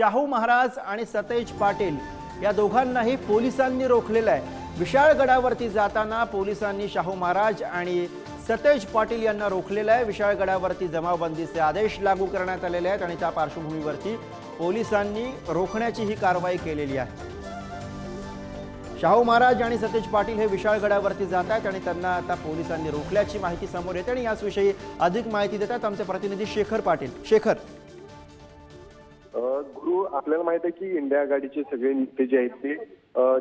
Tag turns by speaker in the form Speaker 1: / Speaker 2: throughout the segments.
Speaker 1: शाहू महाराज आणि सतेज पाटील या दोघांनाही पोलिसांनी रोखलेलं आहे. विशाळगडावरती जाताना पोलिसांनी शाहू महाराज आणि सतेज पाटील यांना रोखलेलं आहे. विशाळगडावरती जमावबंदीचे आदेश लागू करण्यात आलेले आहेत आणि त्या पार्श्वभूमीवरती पोलिसांनी रोखण्याची ही कारवाई केलेली आहे. शाहू महाराज आणि सतेज पाटील हे विशाळगडावरती जात आहेत आणि त्यांना आता पोलिसांनी रोखल्याची माहिती समोर येते आणि याचविषयी अधिक माहिती देतात आमचे प्रतिनिधी शेखर पाटील. शेखर.
Speaker 2: गुरु आपल्याला माहीत आहे की इंडिया आघाडीचे सगळे नेते जे आहेत ते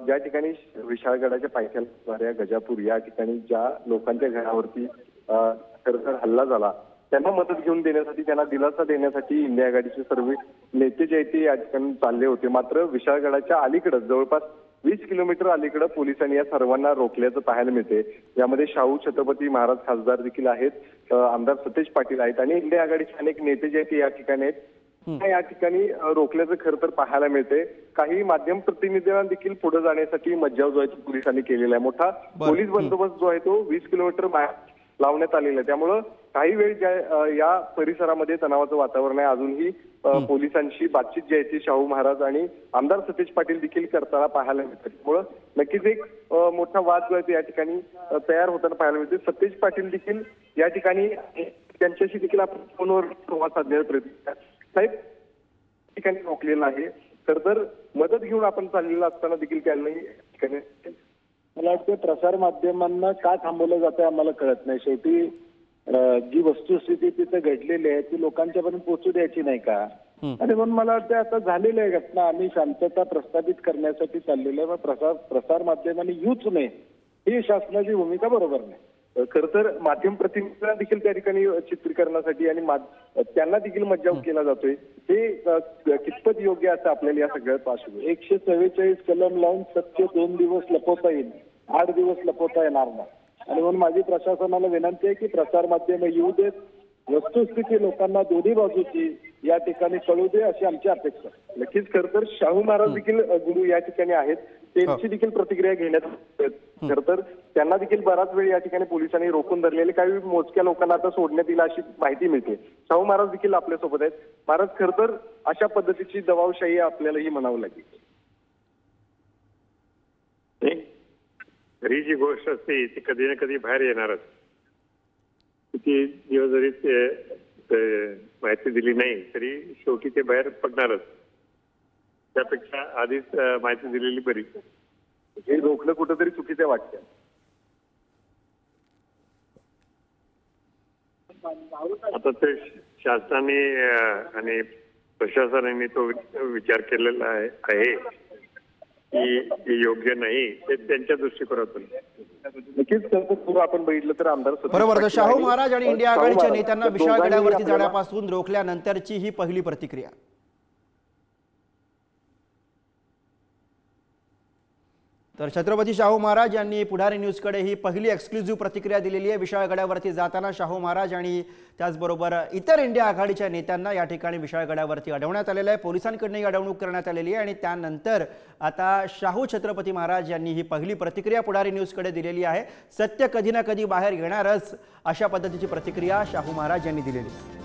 Speaker 2: ज्या ठिकाणी विशाळगडाच्या पायथ्याला गजापूर या ठिकाणी ज्या लोकांच्या घरावरती अ, खरंतर हल्ला झाला त्यांना मदत घेऊन देण्यासाठी त्यांना दिलासा देण्यासाठी इंडिया आघाडीचे सर्व नेते जे आहेत ते या ठिकाणी चालले होते. मात्र विशाळगडाच्या अलीकडे जवळपास वीस किलोमीटर अलीकडे पोलिसांनी या सर्वांना रोखल्याचं पाहायला मिळते यामध्ये शाहू छत्रपती महाराज खासदार देखील आहेत आमदार सतेज पाटील आहेत आणि इंडिया आघाडीचे अनेक नेते जे आहेत ते या ठिकाणी आहेत. या ठिकाणी रोखल्याचं खरं तर पाहायला मिळते काही माध्यम प्रतिनिधींना देखील पुढे जाण्यासाठी मज्जाव जो आहे तो पोलिसांनी केलेला आहे. मोठा. पोलीस बंदोबस्त जो आहे तो वीस किलोमीटर बाहेर लावण्यात आलेला आहे. त्यामुळं काही वेळ ज्या या परिसरामध्ये तणावाचं वातावरण आहे. अजूनही पोलिसांशी बातचीत जी आहे ती शाहू महाराज आणि आमदार सतीश पाटील देखील करताना पाहायला मिळतात त्यामुळं नक्कीच एक मोठा वाद जो आहे तो या ठिकाणी तयार होताना पाहायला मिळते सतीश पाटील देखील या ठिकाणी त्यांच्याशी देखील आपण फोनवर संवाद साधण्याचा प्रयत्न. साहेब ठिकाणी रोखलेलं आहे. तर तर मदत घेऊन आपण चाललेलं असताना देखील त्यांनी या ठिकाणी
Speaker 3: मला वाटतं प्रसार माध्यमांना का थांबवलं जातं आम्हाला कळत नाही. शेवटी जी वस्तुस्थिती तिथे घडलेली आहे ती लोकांच्यापर्यंत पोहोचू द्यायची नाही का? आणि म्हणून मला वाटतं आता झालेली आहे घटना. आम्ही शांतता प्रस्थापित करण्यासाठी चाललेलो आहे. प्रसार प्रसार माध्यमांनी येऊच नये ही शासनाची भूमिका बरोबर नाही.
Speaker 2: खर तर माध्यम प्रतिनिधींना देखील त्या ठिकाणी चित्रीकरणासाठी आणि त्यांना देखील मज्जाव केला जातोय. हे कितपत योग्य असं आपल्याला या सगळ्यात पार्श्वभूमी
Speaker 3: एकशे चव्वेचाळीस कलम लावून सत्य दोन दिवस लपवता येईल. आठ दिवस लपवता येणार नाही. आणि म्हणून माझी प्रशासनाला विनंती आहे की प्रसार माध्यम येऊ देत. वस्तुस्थिती लोकांना दोन्ही बाजूची या ठिकाणी कळू दे अशी आमची अपेक्षा.
Speaker 2: नक्कीच खर तर शाहू महाराज देखील गुरु या ठिकाणी आहेत. त्यांची देखील प्रतिक्रिया घेण्यात खर तर त्यांना देखील बराच वेळ या ठिकाणी पोलिसांनी रोखून धरलेले. काही मोजक्या लोकांना आता सोडण्यात येईल अशी माहिती मिळते. शाहू महाराज देखील आपल्यासोबत आहेत. महाराज खर तर अशा पद्धतीची दबावशाही आपल्यालाही म्हणावं लागेल.
Speaker 4: खरी जी गोष्ट असते ती कधी ना कधी बाहेर येणारच. किती दिवस जरी माहिती दिली नाही तरी शेवटी ते बाहेर पडणारच. त्यापेक्षा आधीच माहिती दिलेली बरी.
Speaker 2: हे रोखणं कुठंतरी चुकीचं वाटतं
Speaker 4: आता ते शासनाने आणि प्रशासनाने तो विचार केलेला आहे. योग्य नाही ते त्यांच्या दृष्टिकोनातून.
Speaker 2: नक्कीच तर गुरु आपण बघितलं तर आमदार
Speaker 1: बरोबर शाहू महाराज आणि इंडिया आघाडीच्या नेत्यांना विशाळगडावरती जाण्यापासून रोखल्यानंतरची ही पहिली प्रतिक्रिया. तर छत्रपती शाहू महाराज यांनी पुढारी न्यूजकडे ही पहिली एक्सक्लुझिव्ह प्रतिक्रिया दिलेली आहे. विशाळगडावरती जाताना शाहू महाराज आणि त्याचबरोबर इतर इंडिया आघाडीच्या नेत्यांना या ठिकाणी विशाळगडावरती अडवण्यात आलेलं आहे. पोलिसांकडूनही अडवणूक करण्यात आलेली आहे आणि त्यानंतर आता शाहू छत्रपती महाराज यांनी ही पहिली प्रतिक्रिया पुढारी न्यूजकडे दिलेली आहे. सत्य कधी ना कधी बाहेर येणारच अशा पद्धतीची प्रतिक्रिया शाहू महाराज यांनी दिलेली आहे.